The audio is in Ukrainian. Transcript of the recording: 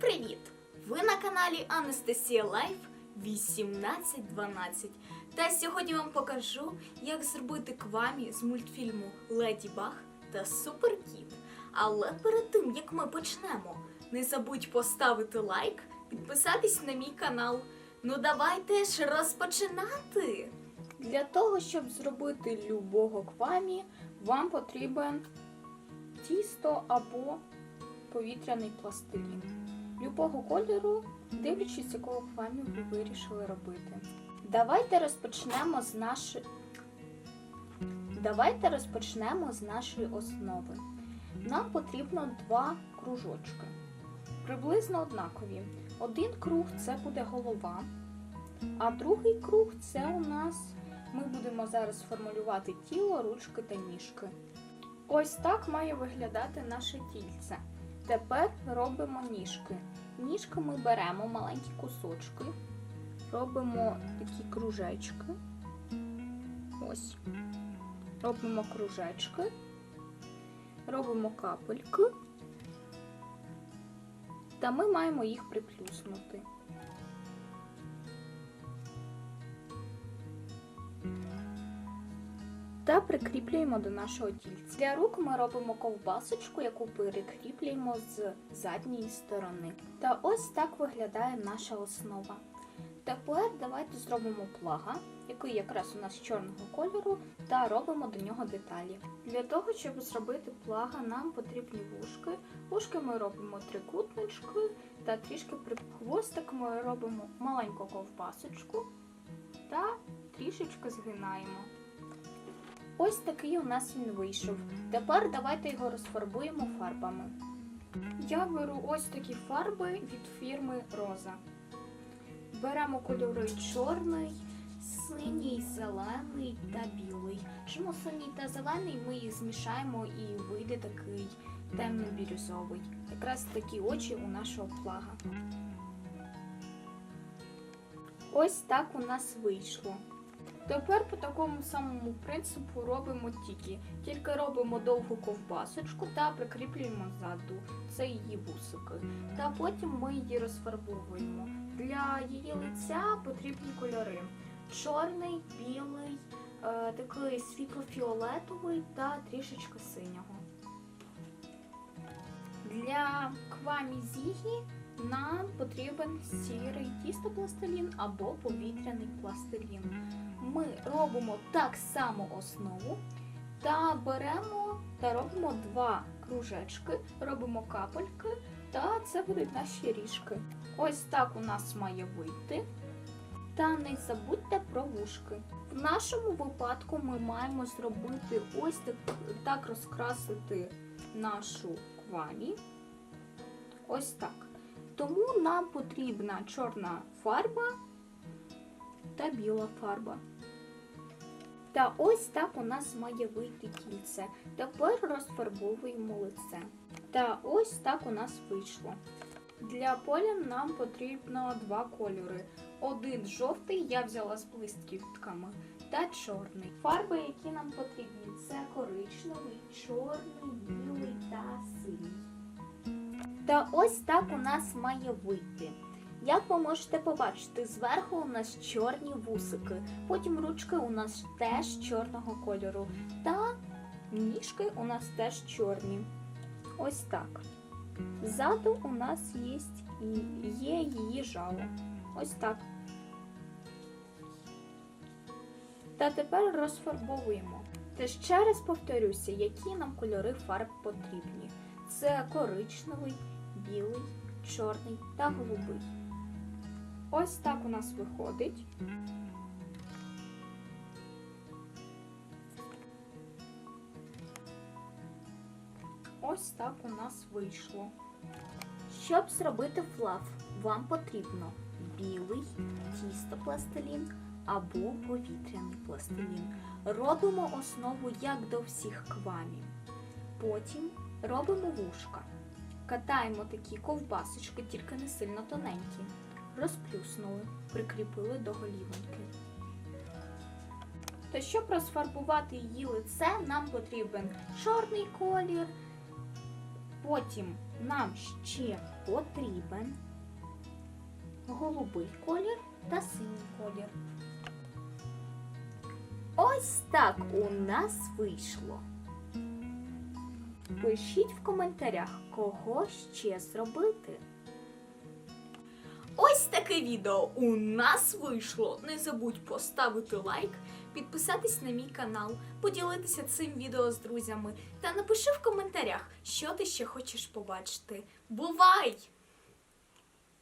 привіт! Ви на каналі Анастасія Лайф 1812. Та сьогодні вам покажу, як зробити квамі з мультфільму Леді Баг та Суперкіт. Але перед тим як ми почнемо, не забудь поставити лайк, підписатись на мій канал. Ну давайте ж розпочинати! Для того, щоб зробити любого квамі, вам потрібен тісто або повітряний пластилін. Любого кольору, дивлячись, якого квамі ви вирішили робити. Давайте розпочнемо з нашої. Давайте розпочнемо з нашої основи. Нам потрібно два кружочки, приблизно однакові. Один круг це буде голова, а другий круг це у нас ми будемо зараз формулювати тіло, ручки та ніжки. Ось так має виглядати наше тільце. Тепер робимо ніжки. Ніжки ми беремо маленькі кусочки, робимо такі кружечки. Ось. Робимо кружечки, робимо капельки. Та ми маємо їх приплюснути. Та прикріплюємо до нашого тільця. Для рук ми робимо ковбасочку, яку перекріплюємо з задньої сторони. Та ось так виглядає наша основа. Тепер давайте зробимо плага, який якраз у нас чорного кольору, та робимо до нього деталі. Для того, щоб зробити плага, нам потрібні вушки. Вушки ми робимо трикутнички та трішки при хвостик ми робимо маленьку ковбасочку та трішечки згинаємо. Ось такий у нас він вийшов. Тепер давайте його розфарбуємо фарбами. Я беру ось такі фарби від фірми Роза. Беремо кольори чорний, синій, зелений та білий. Чому синій та зелений ми їх змішаємо і вийде такий темно-бірюзовий. Якраз такі очі у нашого плага. Ось так у нас вийшло. Тепер по такому самому принципу робимо тільки. Тільки робимо довгу ковбасочку та прикріплюємо ззаду. Це її вусики. Та потім ми її розфарбовуємо. Для її лиця потрібні кольори: чорний, білий, е, такий світло-фіолетовий та трішечки синього. Для квамі зігі нам потрібен сірий тістопластилін або повітряний пластилін. Ми робимо так само основу та беремо та робимо два кружечки, робимо капельки, та це будуть наші ріжки. Ось так у нас має вийти. Та не забудьте про вушки. В нашому випадку ми маємо зробити ось так, так розкрасити нашу квамі. Ось так. Тому нам потрібна чорна фарба та біла фарба. Та ось так у нас має вийти кільце. Тепер розфарбовуємо лице. Та ось так у нас вийшло. Для поля нам потрібно два кольори. Один жовтий, я взяла з блискітками, та чорний. Фарби, які нам потрібні, це коричневий, чорний, білий та синій. Та ось так у нас має вийти. Як ви можете побачити, зверху у нас чорні вусики, потім ручки у нас теж чорного кольору, та ніжки у нас теж чорні. Ось так. Ззаду у нас є, є її жало. Ось так. Та тепер розфарбовуємо. Та ще раз повторюся, які нам кольори фарб потрібні. Це коричневий, білий, чорний та голубий. Ось так у нас виходить. Ось так у нас вийшло. Щоб зробити флаф, вам потрібно білий тістопластилін або повітряний пластилін. Робимо основу як до всіх квамів. Потім робимо вушка. Катаємо такі ковбасочки, тільки не сильно тоненькі. Розплюснули, прикріпили до голівоньки. То щоб розфарбувати її лице, нам потрібен чорний колір. Потім нам ще потрібен голубий колір та синій колір. Ось так у нас вийшло. Пишіть в коментарях, кого ще зробити. Ось таке відео у нас вийшло. Не забудь поставити лайк, підписатись на мій канал, поділитися цим відео з друзями та напиши в коментарях, що ти ще хочеш побачити. Бувай!